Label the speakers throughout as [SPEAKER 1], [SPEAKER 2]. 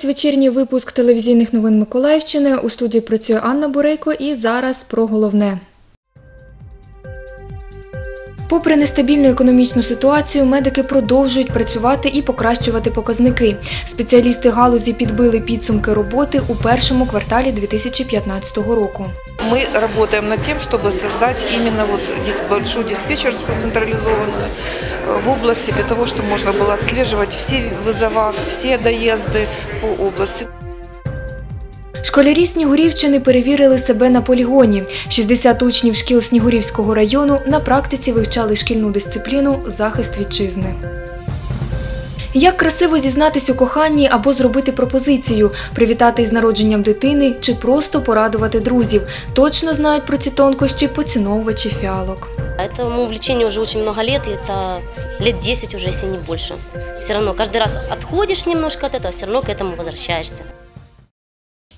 [SPEAKER 1] дивитесь вечірній випуск телевізійних новин Миколаївщини. У студії працює Анна Бурейко і зараз про головне. Попри нестабільну економічну ситуацію, медики продовжують працювати і покращувати показники. Спеціалісти галузі підбили підсумки роботи у першому кварталі 2015 року.
[SPEAKER 2] Мы работаем над тем, чтобы создать именно вот дис- большую диспетчерскую централизованную э, в области для того, чтобы можно было отслеживать все вызова, все доезды по области.
[SPEAKER 1] Школярі Снігурівщини перевірили себе на полігоні. 60 учнів шкіл Снігурівського району на практиці вивчали шкільну дисципліну захист вітчизни. Як красиво зізнатись у коханні або зробити пропозицію, привітати із народженням дитини чи просто порадувати друзів. Точно знають про ці тонкощі поціновувачі фіалок.
[SPEAKER 3] Этому увлечению уже очень много лет, и это лет 10 уже, если не больше. Все равно каждый раз отходишь немножко от этого, все равно к этому возвращаешься.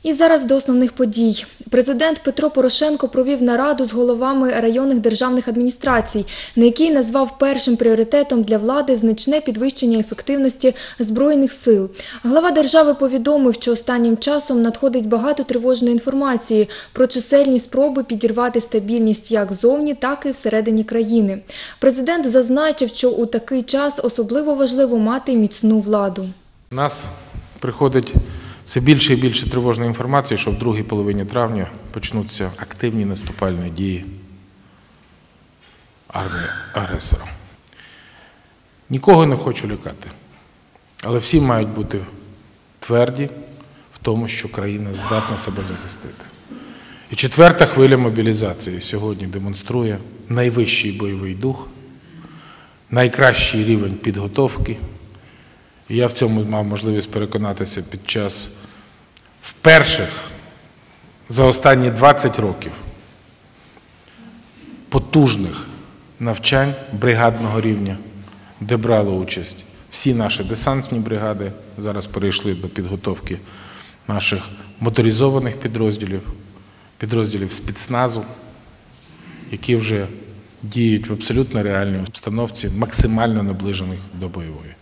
[SPEAKER 1] І зараз до основних подій. Президент Петро Порошенко провів нараду з головами районних державних адміністрацій, на якій назвав першим пріоритетом для влади значне підвищення ефективності збройних сил. Глава держави повідомив, що останнім часом надходить багато тривожної інформації про чисельні спроби підірвати стабільність як зовні, так і всередині країни. Президент зазначив, що у такий час особливо важливо мати міцну владу.
[SPEAKER 4] Нас приходить все більше і більше тривожної інформації, що в другій половині травня почнуться активні наступальні дії армії агресора. Нікого не хочу лякати, але всі мають бути тверді в тому, що країна здатна себе захистити. І четверта хвиля мобілізації сьогодні демонструє найвищий бойовий дух, найкращий рівень підготовки. Я в цьому мав можливість переконатися під час вперших за останні 20 років потужних навчань бригадного рівня, де брали участь всі наші десантні бригади. Зараз перейшли до підготовки наших моторизованих підрозділів, підрозділів спецназу, які вже діють в абсолютно реальній обстановці, максимально наближених до бойової.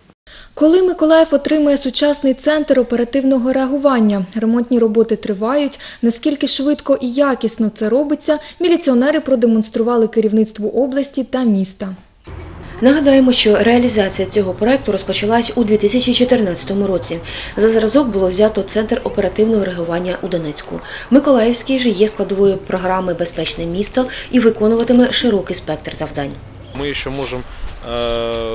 [SPEAKER 1] Коли Миколаїв отримає сучасний центр оперативного реагування, ремонтні роботи тривають. Наскільки швидко і якісно це робиться, міліціонери продемонстрували керівництву області та міста.
[SPEAKER 5] Нагадаємо, що реалізація цього проекту розпочалась у 2014 році. За зразок було взято центр оперативного реагування у Донецьку. Миколаївський же є складовою програми Безпечне місто і виконуватиме широкий спектр завдань.
[SPEAKER 6] Мы еще можем, э,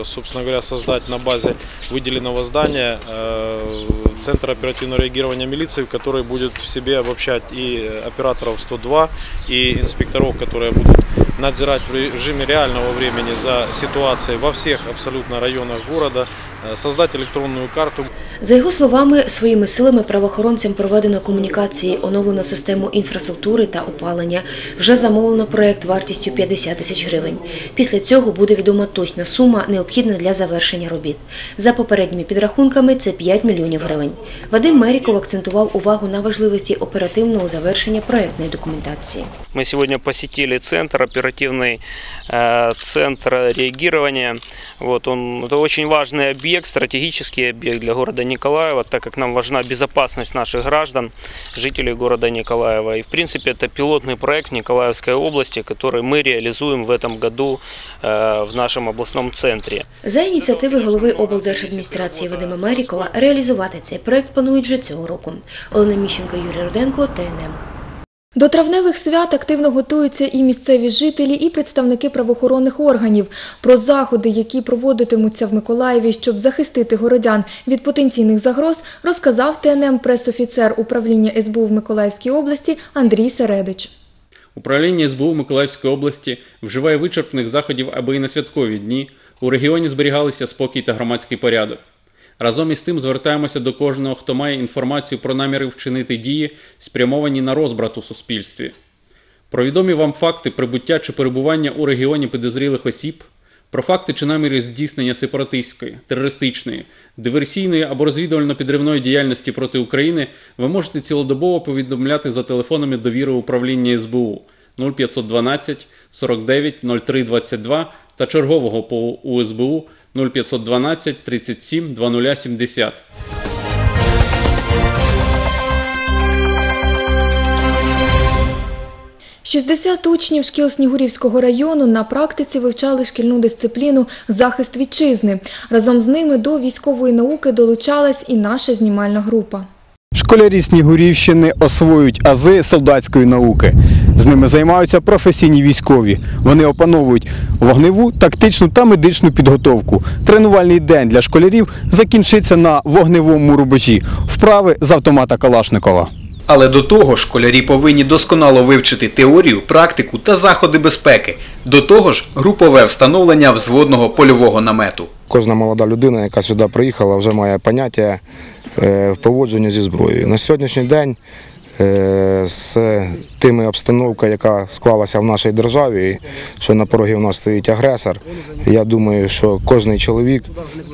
[SPEAKER 6] собственно говоря, создать на базе выделенного здания э, Центр оперативного реагирования милиции, который будет в себе обобщать и операторов 102, и инспекторов, которые будут надзирать в режиме реального времени за ситуацией во всех абсолютно районах города, э, создать электронную карту.
[SPEAKER 5] За його словами, своїми силами правоохоронцям проведено комунікації, оновлено систему інфраструктури та опалення. Вже замовлено проект вартістю 50 тисяч гривень. Після цього буде відома точна сума, необхідна для завершення робіт. За попередніми підрахунками, це 5 мільйонів гривень. Вадим Меріков акцентував увагу на важливості оперативного завершення проектної документації.
[SPEAKER 7] Мы сегодня посетили центр, оперативный э, центр реагирования. Вот он, это очень важный объект, стратегический объект для города Николаева, так как нам важна безопасность наших граждан, жителей города Николаева. И в принципе это пилотный проект в Николаевской области, который мы реализуем в этом году э, в нашем областном центре.
[SPEAKER 5] За ініціативи голови облдержадміністрації Вадима Мерікова реалізувати цей проект планують вже цього року. Олена Міщенко, Юрій Руденко, ТНМ.
[SPEAKER 1] До травневих свят активно готуються і місцеві жителі, і представники правоохоронних органів. Про заходи, які проводитимуться в Миколаєві, щоб захистити городян від потенційних загроз, розказав ТНМ пресофіцер управління СБУ в Миколаївській області Андрій Середич.
[SPEAKER 8] Управління СБУ Миколаївської області вживає вичерпних заходів, аби і на святкові дні у регіоні зберігалися спокій та громадський порядок. Разом із тим звертаємося до кожного, хто має інформацію про наміри вчинити дії, спрямовані на розбрат у суспільстві. Про відомі вам факти прибуття чи перебування у регіоні підозрілих осіб, про факти чи наміри здійснення сепаратистської, терористичної, диверсійної або розвідувально-підривної діяльності проти України ви можете цілодобово повідомляти за телефонами довіри управління СБУ 0512 49 03 22 та чергового по УСБУ 0512 37 2070.
[SPEAKER 1] Шістдесят учнів шкіл Снігурівського району на практиці вивчали шкільну дисципліну захист вітчизни. Разом з ними до військової науки долучалась і наша знімальна група.
[SPEAKER 9] Школярі Снігурівщини освоюють ази солдатської науки. З ними займаються професійні військові. Вони опановують вогневу, тактичну та медичну підготовку. Тренувальний день для школярів закінчиться на вогневому рубежі. Вправи з автомата Калашникова. Але до того школярі повинні досконало вивчити теорію, практику та заходи безпеки. До того ж, групове встановлення взводного польового намету.
[SPEAKER 10] Кожна молода людина, яка сюди приїхала, вже має поняття е, в поводженні зі зброєю. На сьогоднішній день е, з тими обстановкою, яка склалася в нашій державі, що на порогі в нас стоїть агресор, я думаю, що кожен чоловік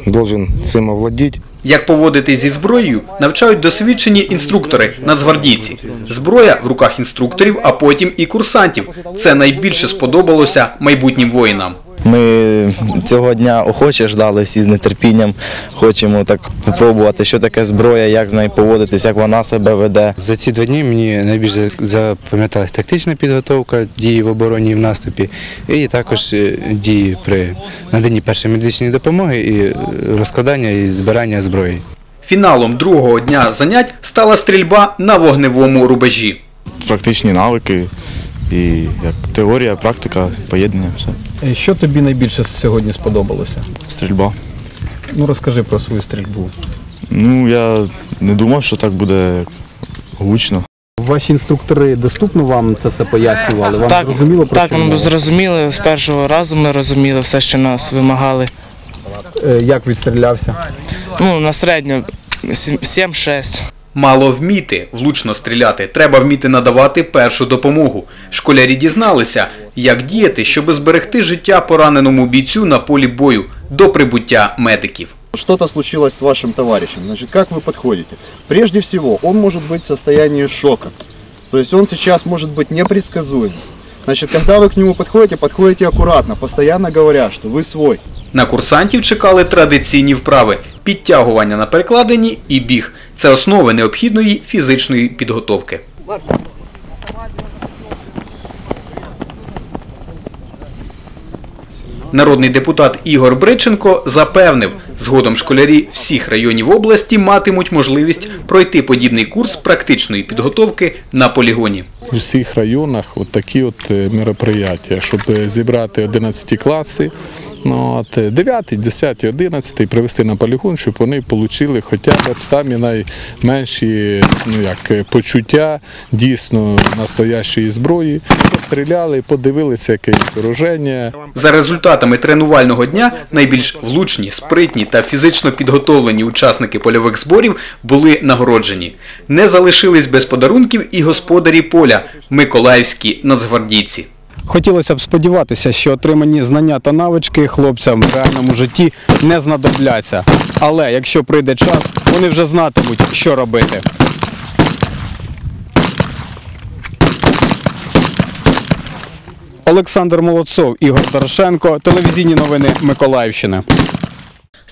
[SPEAKER 10] має цим овладіти.
[SPEAKER 9] Як поводити зі зброєю, навчають досвідчені інструктори, нацгвардійці. Зброя в руках інструкторів, а потім і курсантів. Це найбільше сподобалося майбутнім воїнам.
[SPEAKER 11] Ми цього дня охоче ждали всі з нетерпінням. Хочемо так спробувати, що таке зброя, як з нею поводитись, як вона себе веде.
[SPEAKER 12] За ці два дні мені найбільше запам'яталась тактична підготовка, дії в обороні і в наступі, і також е, дії при наданні першої медичної допомоги і розкладання і збирання зброї.
[SPEAKER 9] Фіналом другого дня занять стала стрільба на вогневому рубежі.
[SPEAKER 13] практичні навики і як теорія, практика, поєднання, все.
[SPEAKER 14] Що тобі найбільше сьогодні сподобалося?
[SPEAKER 13] Стрільба.
[SPEAKER 14] Ну розкажи про свою стрільбу.
[SPEAKER 13] Ну, я не думав, що так буде гучно.
[SPEAKER 14] Ваші інструктори доступно вам це все пояснювали? Вам
[SPEAKER 15] Так,
[SPEAKER 14] зрозуміло про
[SPEAKER 15] так,
[SPEAKER 14] що
[SPEAKER 15] ми зрозуміли. З першого разу ми розуміли все, що нас вимагали.
[SPEAKER 14] Е, Як відстрілявся?
[SPEAKER 15] Ну, на середньо 7-6.
[SPEAKER 9] Мало вміти влучно стріляти, треба вміти надавати першу допомогу. Школярі дізналися, як діяти, щоб зберегти життя пораненому бійцю на полі бою до прибуття медиків.
[SPEAKER 16] Что-то случилось с вашим товарищем. Значит, как вы подходите? Прежде всего, он может быть в состоянии шока. То есть он сейчас может быть непредсказуем. Значит, когда вы к нему подходите, подходите аккуратно, постоянно говоря, что вы свой.
[SPEAKER 9] На курсантів чекали традиційні вправи – підтягування на перекладині і біг. Це основи необхідної фізичної підготовки. Народний депутат Ігор Бриченко запевнив, згодом школярі всіх районів області матимуть можливість пройти подібний курс практичної підготовки на полігоні.
[SPEAKER 4] У всіх районах такі от е, мероприятия, щоб е, зібрати 11 класи, от, е, 9, 10, 11 привезти на полігон, щоб вони отримали хоча б самі найменші ну, як, е, почуття дійсно настоящої зброї, постріляли, подивилися якесь вооруження.
[SPEAKER 9] За результатами тренувального дня найбільш влучні, спритні та фізично підготовлені учасники польових зборів були нагороджені. Не залишились без подарунків і господарі поля – миколаївські нацгвардійці. Хотілося б сподіватися, що отримані знання та навички хлопцям в реальному житті не знадобляться. Але якщо прийде час, вони вже знатимуть, що робити. Олександр Молодцов, Ігор Дорошенко, телевізійні новини Миколаївщини.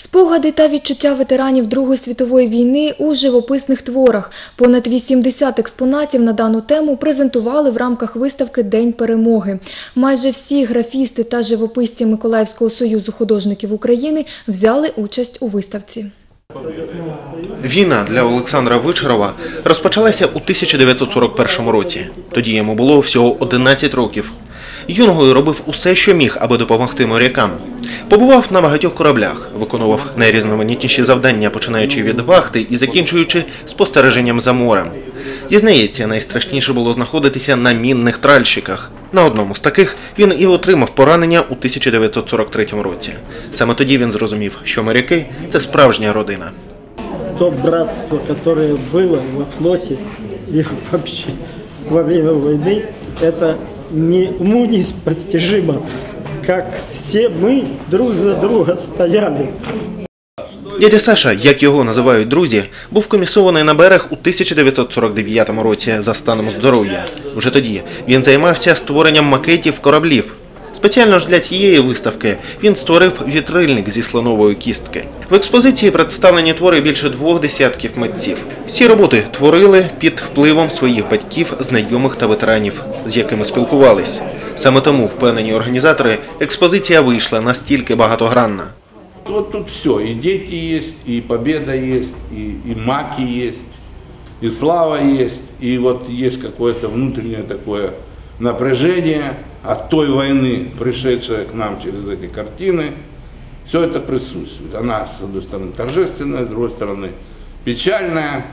[SPEAKER 1] Спогади та відчуття ветеранів Другої світової війни у живописних творах. Понад 80 експонатів на дану тему презентували в рамках виставки День перемоги. Майже всі графісти та живописці Миколаївського союзу художників України взяли участь у виставці.
[SPEAKER 17] Війна для Олександра Вичарова розпочалася у 1941 році. Тоді йому було всього 11 років. Юнгою робив усе, що міг, аби допомогти морякам. Побував на багатьох кораблях, виконував найрізноманітніші завдання, починаючи від вахти і закінчуючи спостереженням за морем. Зізнається, найстрашніше було знаходитися на мінних тральщиках. На одному з таких він і отримав поранення у 1943 році. Саме тоді він зрозумів, що моряки це справжня родина.
[SPEAKER 18] то братство, которое было во флоте и вообще во время войны, это не уму непостижимо, как все мы друг за друга стояли.
[SPEAKER 17] Дядя Саша, як його називають друзі, був комісований на берег у 1949 році за станом здоров'я. Уже тоді він займався створенням макетів кораблів. Спеціально ж для цієї виставки він створив вітрильник зі слонової кістки. В експозиції представлені твори більше двох десятків митців. Всі роботи творили під впливом своїх батьків, знайомих та ветеранів, з якими спілкувались. Саме тому, впевнені організатори, експозиція вийшла настільки багатогранна.
[SPEAKER 19] Вот тут все, и дети есть, и победа есть, и, и маки есть, и слава и вот есть какое-то внутреннее такое напряжение от той войны, пришедшее к нам через эти картины. Все это присутствует. Она, с одной стороны, торжественная, с другой стороны, печальная.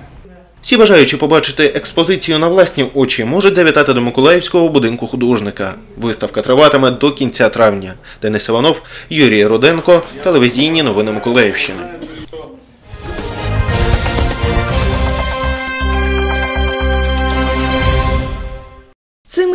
[SPEAKER 17] Всі бажаючі побачити експозицію на власні очі можуть завітати до Миколаївського будинку художника. Виставка триватиме до кінця травня. Денис Іванов, Юрій Руденко, телевізійні новини Миколаївщини.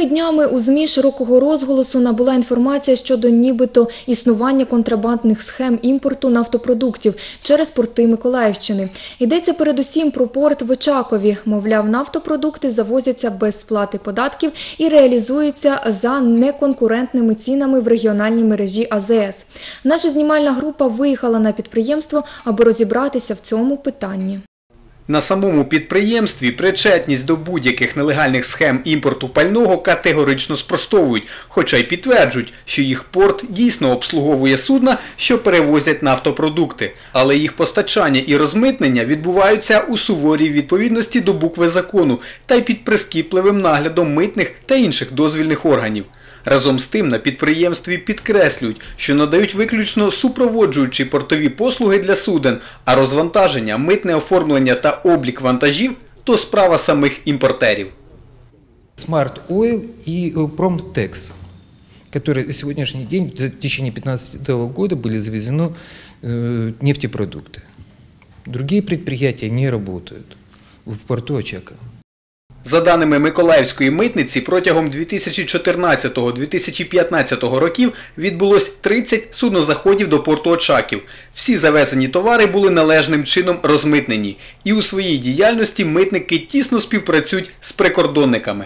[SPEAKER 1] Цими днями у ЗМІ широкого розголосу набула інформація щодо нібито існування контрабандних схем імпорту нафтопродуктів через порти Миколаївщини. Йдеться передусім про порт в Очакові. Мовляв, нафтопродукти завозяться без сплати податків і реалізуються за неконкурентними цінами в регіональній мережі АЗС. Наша знімальна група виїхала на підприємство, аби розібратися в цьому питанні.
[SPEAKER 9] На самому підприємстві причетність до будь-яких нелегальних схем імпорту пального категорично спростовують, хоча й підтверджують, що їх порт дійсно обслуговує судна, що перевозять нафтопродукти, але їх постачання і розмитнення відбуваються у суворій відповідності до букви закону та й під прискіпливим наглядом митних та інших дозвільних органів. Разом з тим на підприємстві підкреслюють, що надають виключно супроводжуючі портові послуги для суден, а розвантаження, митне оформлення та облік вантажів то справа самих імпортерів.
[SPEAKER 20] Smart Oil и э, Pромтекс, которые на сегодняшний день, в течение 2015 года были завезены э, нефтепродукты. Другие предприятия не работают в порту Очакова.
[SPEAKER 9] За даними Миколаївської митниці, протягом 2014-2015 років відбулось 30 суднозаходів до порту Очаків. Всі завезені товари були належним чином розмитнені. І у своїй діяльності митники тісно співпрацюють з прикордонниками.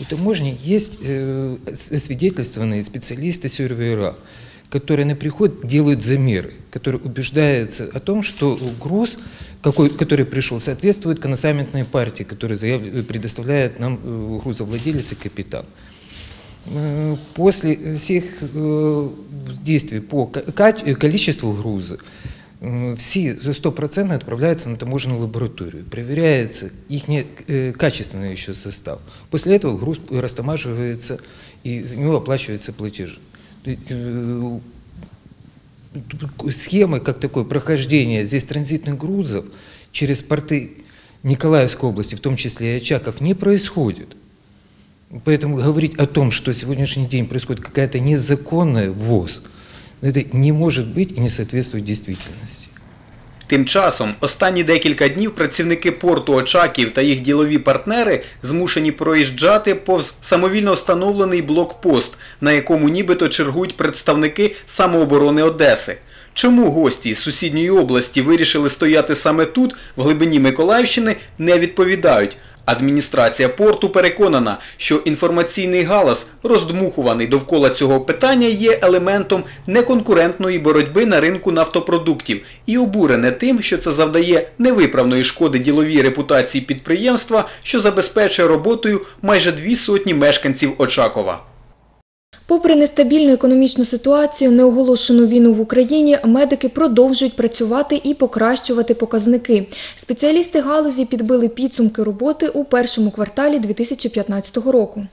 [SPEAKER 20] У таможни есть э, свидетельственные специалисты сервера, которые на приход делают замеры, которые убеждаются о том, что груз, какой, который пришел, соответствует коносаментной партии, которую заявля- предоставляет нам э, грузовладелец и капитан. Э, После всех э, действий по количеству груза все за 100% отправляются на таможенную лабораторию. Проверяется их качественный еще состав. После этого груз растамаживается и за него оплачиваются платежи. Схемы, как такое прохождение здесь транзитных грузов через порты Николаевской области, в том числе и Очаков, не происходит. Поэтому говорить о том, что сегодняшний день происходит какая-то незаконная ввоз, это не может быть и не соответствует действительности.
[SPEAKER 9] Тим часом, останні декілька днів працівники порту Очаків та їх ділові партнери змушені проїжджати повз самовільно встановлений блокпост, на якому нібито чергують представники самооборони Одеси. Чому гості з сусідньої області вирішили стояти саме тут, в глибині Миколаївщини, не відповідають. Адміністрація порту переконана, що інформаційний галас, роздмухуваний довкола цього питання, є елементом неконкурентної боротьби на ринку нафтопродуктів і обурене тим, що це завдає невиправної шкоди діловій репутації підприємства, що забезпечує роботою майже дві сотні мешканців Очакова.
[SPEAKER 1] Попри нестабільну економічну ситуацію, неоголошену війну в Україні, медики продовжують працювати і покращувати показники. Спеціалісти галузі підбили підсумки роботи у першому кварталі 2015 року.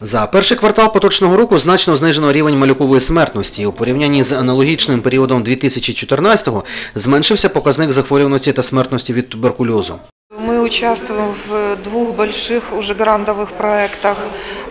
[SPEAKER 21] За перший квартал поточного року значно знижено рівень малюкової смертності. У порівнянні з аналогічним періодом 2014-го зменшився показник захворюваності та смертності від туберкульозу.
[SPEAKER 2] Участвуем в двух больших уже грантовых проектах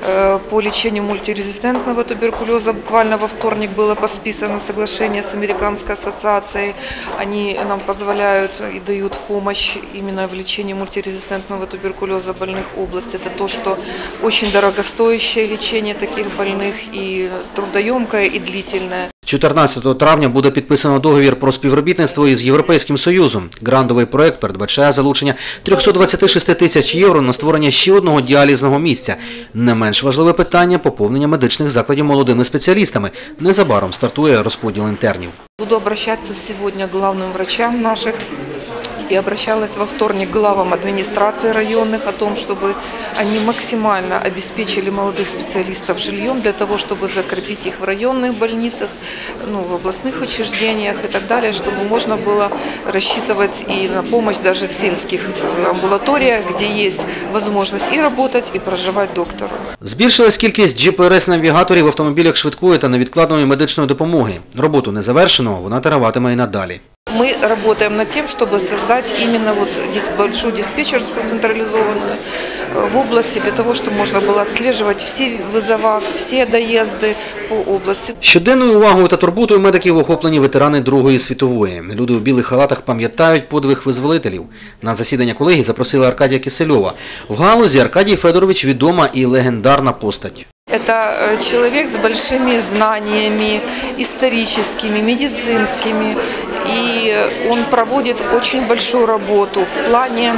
[SPEAKER 2] э, по лечению мультирезистентного туберкулеза. Буквально во вторник было подписано соглашение с Американской ассоциацией. Они нам позволяют и дают помощь именно в лечении мультирезистентного туберкулеза больных области. Это то, что очень дорогостоящее лечение таких больных и трудоемкое, и длительное.
[SPEAKER 21] 14 травня буде підписано договір про співробітництво із Європейським Союзом. Грандовий проект передбачає залучення 326 тисяч євро на створення ще одного діалізного місця. Не менш важливе питання – поповнення медичних закладів молодими спеціалістами. Незабаром стартує розподіл інтернів.
[SPEAKER 2] Буду обращатися сьогодні головним врачам наших и обращалась во вторник к главам администрации районных о том, чтобы они максимально обеспечили молодых специалистов жильем для того, чтобы закрепить их в районных больницах, ну, в областных учреждениях и так далее, чтобы можно было рассчитывать и на помощь даже в сельских амбулаториях, где есть возможность и работать, и проживать доктору.
[SPEAKER 21] Збільшилась кількість GPS-навігаторів в автомобілях швидкої та невідкладної медичної допомоги. Роботу не завершено, вона триватиме і надалі.
[SPEAKER 2] Мы работаем над тем, чтобы создать именно вот дис- большую диспетчерскую централизованную э, в области, для того, чтобы можно было отслеживать все вызова, все доезды по области.
[SPEAKER 21] Щоденною увагою та турботою медиків охоплені ветерани Другої світової. Люди у білих халатах пам'ятають подвиг визволителів. На засідання колегії запросили Аркадія Кисельова. В галузі Аркадій Федорович відома і легендарна постать.
[SPEAKER 2] Это э, человек с большими знаниями историческими, медицинскими, и он проводит очень большую работу в плане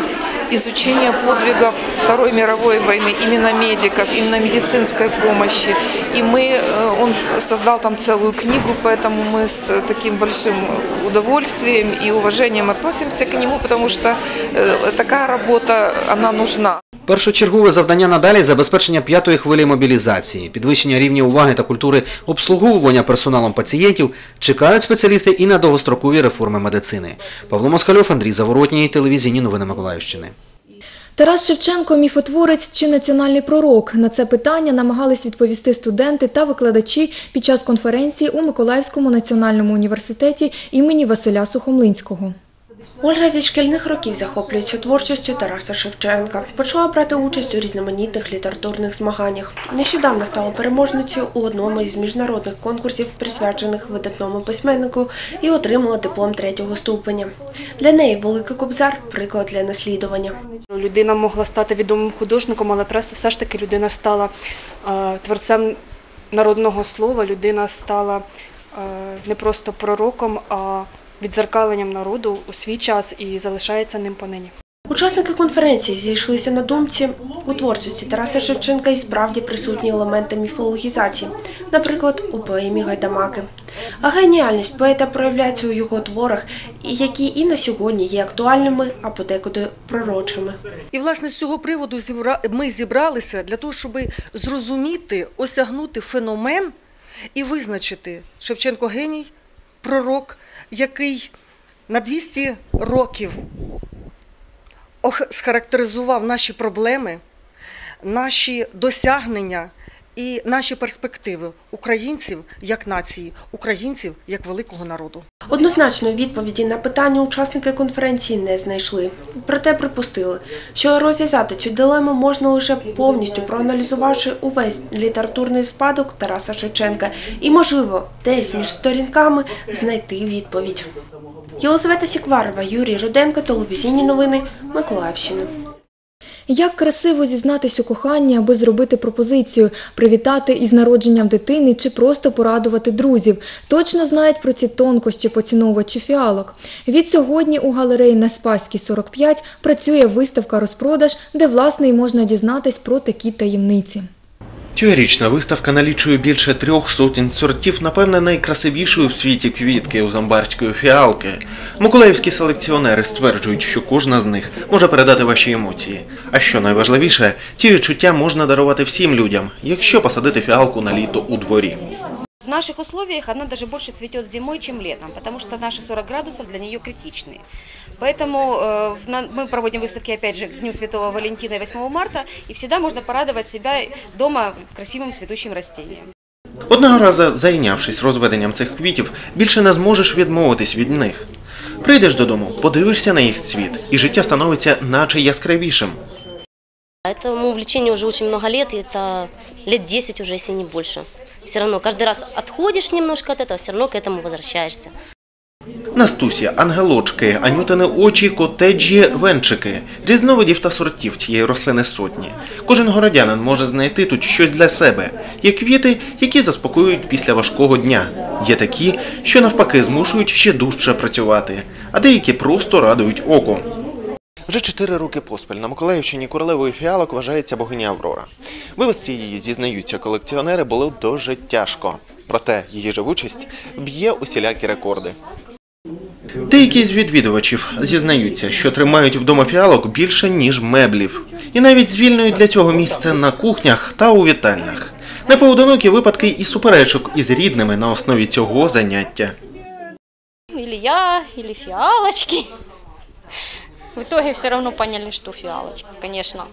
[SPEAKER 2] изучения подвигов Второй мировой войны, именно медиков, именно медицинской помощи. И мы, э, он создал там целую книгу, поэтому мы с таким большим удовольствием и уважением относимся к нему, потому что э, такая работа, она нужна.
[SPEAKER 21] Першочергове завдання надалі – забезпечення п'ятої хвилі мобілізації, підвищення рівня уваги та культури обслуговування персоналом пацієнтів чекають спеціалісти і на довгострокові реформи медицини. Павло Москальов, Андрій Заворотній, телевізійні новини Миколаївщини.
[SPEAKER 1] Тарас Шевченко міфотворець чи національний пророк? На це питання намагались відповісти студенти та викладачі під час конференції у Миколаївському національному університеті імені Василя Сухомлинського.
[SPEAKER 22] Ольга зі шкільних років захоплюється творчістю Тараса Шевченка. Почала брати участь у різноманітних літературних змаганнях. Нещодавно стала переможницею у одному із міжнародних конкурсів, присвячених видатному письменнику, і отримала диплом третього ступеня. Для неї Великий Кобзар приклад для наслідування.
[SPEAKER 23] Людина могла стати відомим художником, але прес- все ж таки людина стала е, творцем народного слова, людина стала е, не просто пророком, а відзеркаленням народу у свій час і залишається ним понині.
[SPEAKER 22] Учасники конференції зійшлися на думці у творчості Тараса Шевченка і справді присутні елементи міфологізації, наприклад, у поемі Гайдамаки. А геніальність поета проявляється у його творах, які і на сьогодні є актуальними, а подекуди пророчими.
[SPEAKER 24] І власне з цього приводу ми зібралися для того, щоб зрозуміти, осягнути феномен і визначити Шевченко геній, пророк, який на 200 років схарактеризував наші проблеми, наші досягнення і наші перспективи українців як нації, українців як великого народу.
[SPEAKER 22] Однозначної відповіді на питання учасники конференції не знайшли. Проте припустили, що розв'язати цю дилему можна лише повністю проаналізувавши увесь літературний спадок Тараса Шевченка і, можливо, десь між сторінками знайти відповідь. Єлизавета Сікварова, Юрій Руденко, телевізійні новини Миколаївщини.
[SPEAKER 1] Як красиво зізнатись у коханні, аби зробити пропозицію, привітати із народженням дитини чи просто порадувати друзів. Точно знають про ці тонкощі поціновувачі фіалок. Від сьогодні у галереї на Спаській 45 працює виставка розпродаж, де власне й можна дізнатись про такі таємниці.
[SPEAKER 17] Цьогорічна виставка налічує більше трьох сотень сортів, напевне, найкрасивішої в світі квітки у зомбарської фіалки. Миколаївські селекціонери стверджують, що кожна з них може передати ваші емоції. А що найважливіше, ці відчуття можна дарувати всім людям, якщо посадити фіалку на літо у дворі
[SPEAKER 25] В наших условиях она даже больше цветет зимой, чем летом, потому что наши 40 градусов для нее критичные. Поэтому э, в на- мы проводим выставки, опять же, к Дню Святого Валентина и 8 марта, и всегда можно порадовать себя дома красивым цветущим растением.
[SPEAKER 17] Одного разу зайнявшись розведенням цих квітів, більше не зможеш відмовитись від них. Прийдеш додому, подивишся на їх цвіт, і життя становиться наче яскравішим.
[SPEAKER 26] Этому увлечению уже очень много лет, и это лет 10 уже, если не больше. Все равно каждый раз отходишь немножко от этого, все равно к этому возвращаешься.
[SPEAKER 17] Настусі, ангелочки, анютини очі, котеджі, венчики. Різновидів та сортів цієї рослини сотні. Кожен городянин може знайти тут щось для себе. Є квіти, які заспокоюють після важкого дня. Є такі, що навпаки змушують ще дужче працювати, а деякі просто радують око. Вже чотири роки поспіль на Миколаївщині королевою фіалок вважається богиня Аврора. Вивезти її, зізнаються колекціонери, було дуже тяжко. Проте її живучість б'є усілякі рекорди. Деякі з відвідувачів зізнаються, що тримають вдома фіалок більше, ніж меблів. І навіть звільнюють для цього місце на кухнях та у вітальнях. Непоодинокі випадки і суперечок із рідними на основі цього заняття.
[SPEAKER 27] Или я, или фиалочки. В итоге все равно поняли, что фиалочки, конечно,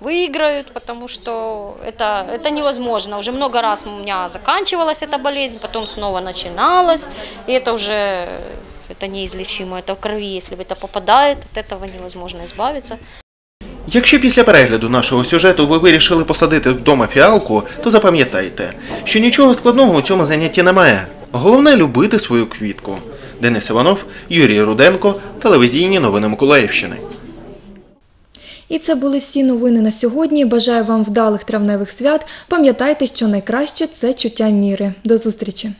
[SPEAKER 27] выиграют, потому что это, это невозможно. Уже много раз у меня заканчивалась эта болезнь, потом снова начиналась, и это уже это неизлечимо, это в крови. Если это попадает, от этого невозможно избавиться.
[SPEAKER 17] Якщо після перегляду нашого сюжету ви вирішили посадити вдома фіалку, то запам'ятайте, що нічого складного у цьому занятті немає. Головне любити свою квітку. Денис Іванов, Юрій Руденко, телевізійні новини Миколаївщини.
[SPEAKER 1] І це були всі новини на сьогодні. Бажаю вам вдалих травневих свят. Пам'ятайте, що найкраще це чуття міри. До зустрічі!